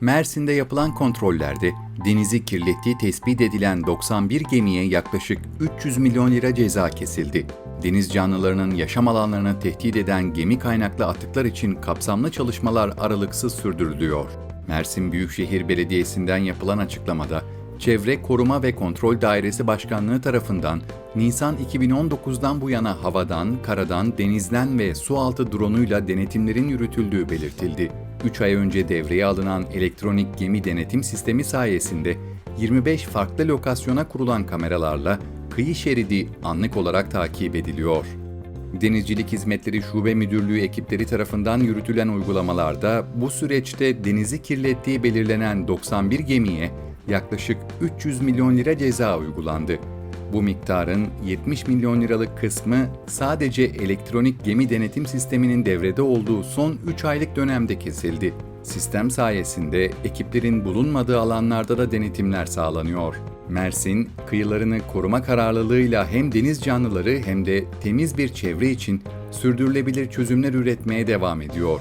Mersin'de yapılan kontrollerde denizi kirlettiği tespit edilen 91 gemiye yaklaşık 300 milyon lira ceza kesildi. Deniz canlılarının yaşam alanlarını tehdit eden gemi kaynaklı atıklar için kapsamlı çalışmalar aralıksız sürdürülüyor. Mersin Büyükşehir Belediyesi'nden yapılan açıklamada, Çevre Koruma ve Kontrol Dairesi Başkanlığı tarafından Nisan 2019'dan bu yana havadan, karadan, denizden ve su altı dronuyla denetimlerin yürütüldüğü belirtildi. 3 ay önce devreye alınan elektronik gemi denetim sistemi sayesinde 25 farklı lokasyona kurulan kameralarla kıyı şeridi anlık olarak takip ediliyor. Denizcilik Hizmetleri Şube Müdürlüğü ekipleri tarafından yürütülen uygulamalarda bu süreçte denizi kirlettiği belirlenen 91 gemiye yaklaşık 300 milyon lira ceza uygulandı. Bu miktarın 70 milyon liralık kısmı sadece elektronik gemi denetim sisteminin devrede olduğu son 3 aylık dönemde kesildi. Sistem sayesinde ekiplerin bulunmadığı alanlarda da denetimler sağlanıyor. Mersin, kıyılarını koruma kararlılığıyla hem deniz canlıları hem de temiz bir çevre için sürdürülebilir çözümler üretmeye devam ediyor.